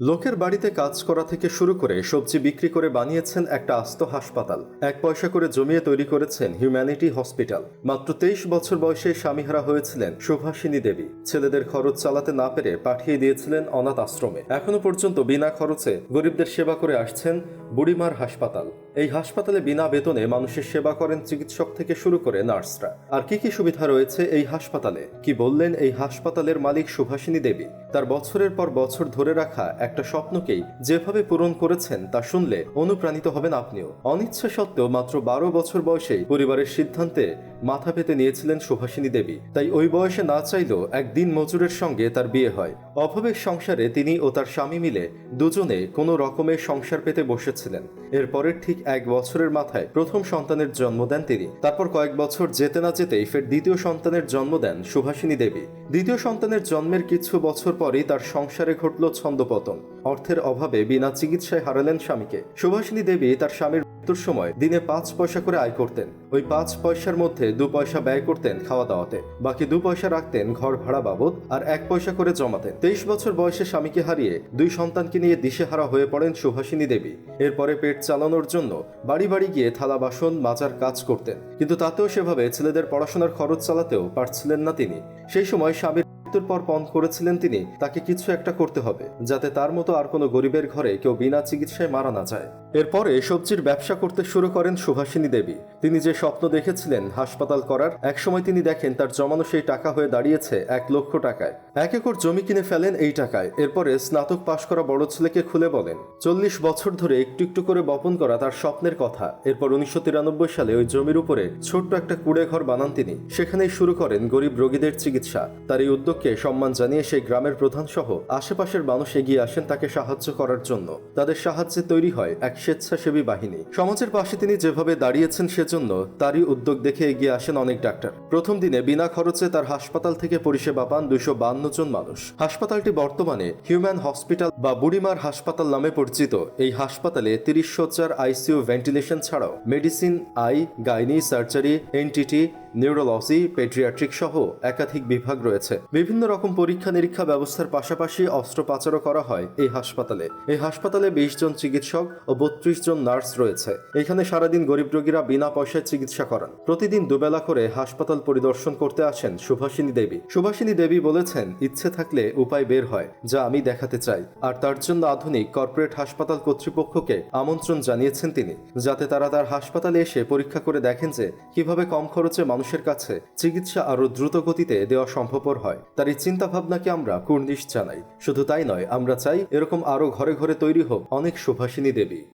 লোকের বাড়িতে কাজ করা থেকে শুরু করে সবজি বিক্রি করে বানিয়েছেন একটা আস্ত হাসপাতাল। এক পয়সা করে জমিয়ে তৈরি করেছেন হিউম্যানিটি হসপিটাল মাত্র তেইশ বছর বয়সে স্বামীহারা হয়েছিলেন সুভাষিনী দেবী। ছেলেদের খরচ চালাতে না পেরে পাঠিয়ে দিয়েছিলেন অনাথ আশ্রমে। এখনও পর্যন্ত বিনা খরচে গরিবদের সেবা করে আসছেন বুড়িমার হাসপাতাল। এই হাসপাতালে বিনা বেতনে মানুষের সেবা করেন চিকিৎসক থেকে শুরু করে নার্সরা। আর কি কি সুবিধা রয়েছে এই হাসপাতালে? কি বললেন এই হাসপাতালের মালিক সুভাষিনী দেবী? তার বছরের পর বছর ধরে রাখা একটা স্বপ্নকেই যেভাবে পূরণ করেছেন তা শুনলে অনুপ্রাণিত হবেন আপনিও। অনিচ্ছা সত্ত্বেও মাত্র বারো বছর বয়সেই পরিবারের সিদ্ধান্তে মাথা পেতে নিয়েছিলেন সুভাষিনী দেবী। তাই ওই বয়সে না চাইলেও একদিন মজুরের সঙ্গে তার বিয়ে হয়। অভাবের সংসারে তিনি ও তার স্বামী মিলে দুজনে কোনো রকমের সংসার পেতে বসেছিলেন। এরপরের ঠিক এক বছরের মাথায় প্রথম সন্তানের জন্ম দেন তিনি। তারপর কয়েক বছর যেতে না যেতেই ফের দ্বিতীয় সন্তানের জন্ম দেন সুভাষিনী দেবী। দ্বিতীয় সন্তানের জন্মের কিছু বছর পরই তার সংসারে ঘটল ছন্দপতন। অর্থের অভাবে বিনা চিকিৎসায় হারালেন স্বামীকে। সুভাষিনী দেবী তার স্বামীর মৃত্যুর সময় দিনে পাঁচ পয়সা করে আয় করতেন। ওই পাঁচ পয়সার মধ্যে দু পয়সা ব্যয় করতেন খাওয়া দাওয়াতে বাকি দু পয়সা রাখতেন ঘর ভাড়া বাবদ আর এক পয়সা করে জমাতেন। তেইশ বছর বয়সে স্বামীকে হারিয়ে দুই সন্তানকে নিয়ে দিশেহারা হয়ে পড়েন সুভাষিনী দেবী। এরপরে পেট চালানোর জন্য বাড়ি বাড়ি গিয়ে থালা বাসন, মাজার কাজ করতেন। কিন্তু তাতেও সেভাবে ছেলেদের পড়াশোনার খরচ চালাতেও পারছিলেন না তিনি। সেই সময় স্বামীর মৃত্যুর পর পণ করেছিলেন তিনি। তাকে কিছু একটা করতে হবে, যাতে তার মতো আর কোনো গরিবের ঘরে কেউ বিনা চিকিৎসায় মারা না যায়। এরপরে সবজির ব্যবসা করতে শুরু করেন সুভাষিনী দেবী। তিনি যে স্বপ্ন দেখেছিলেন হাসপাতাল করার, একসময় তিনি দেখেন তার জমানো সেই টাকা হয়ে দাঁড়িয়েছে এক লক্ষ টাকায়। এক একর জমি কিনে ফেলেন এই টাকায়। এরপরে স্নাতক পাশ করা বড় ছেলেকে খুলে বলেন, চল্লিশ বছর ধরে একটু একটু করে বপন করা তার স্বপ্নের কথা। এরপর উনিশশো তিরানব্বই সালে ওই জমির উপরে ছোট্ট একটা কুড়ে ঘর বানান তিনি। সেখানেই শুরু করেন গরিব রোগীদের চিকিৎসা। তার এই উদ্যোগকে সম্মান জানিয়ে সেই গ্রামের প্রধান সহ আশেপাশের মানুষ এগিয়ে আসেন তাকে সাহায্য করার জন্য। তাদের সাহায্যে তৈরি হয় এক স্বেচ্ছাসেবী বাহিনী। সমাজের পাশে তিনি যেভাবে দাঁড়িয়েছেন সেজন্য তারই উদ্যোগ দেখে এগিয়ে আসেন অনেক ডাক্তার। প্রথম দিনে বিনা খরচে তার হাসপাতাল থেকে পরিষেবা পান দুইশো বান্ন জন মানুষ। হাসপাতালটি বর্তমানে হিউম্যান হসপিটাল বা বুড়িমার হাসপাতাল নামে পরিচিত। এই হাসপাতালে তিরিশ সজ্জার আইসিইউ ভেন্টিলেশন ছাড়াও medicine, eye, gynae, surgery, ENT neurology, paediatric সহ একাধিক বিভাগ রয়েছে। বিভিন্ন রকম পরীক্ষা নিরীক্ষা ব্যবস্থার পাশাপাশি অস্ত্রোপচারও করা হয় এই হাসপাতালে। এই হাসপাতালে বিশ জন চিকিৎসক ও বত্রিশ জন নার্স রয়েছে। এখানে সারাদিন গরিব রোগীরা বিনা পয়সায় চিকিৎসা করান। প্রতিদিন দুবেলা করে হাসপাতাল পরিদর্শন করতে আসেন সুভাষিনী দেবী। সুভাষিনী দেবী বলেছেন, ইচ্ছে থাকলে উপায় বের হয়, যা আমি দেখাতে চাই। আর তার জন্য আধুনিক কর্পোরেট হাসপাতাল কর্তৃপক্ষকে আমন্ত্রণ জানিয়েছেন তিনি, যাতে তারা তার হাসপাতালে এসে পরীক্ষা করে দেখেন যে, কীভাবে কম খরচে মানুষের কাছে চিকিৎসা আরও দ্রুত গতিতে দেওয়া সম্ভবপর হয়। তার এই চিন্তা ভাবনাকে আমরা কুর্নিশ জানাই। শুধু তাই নয়, আমরা চাই এরকম আরও ঘরে ঘরে তৈরি হোক অনেক সুভাষিনী দেবী।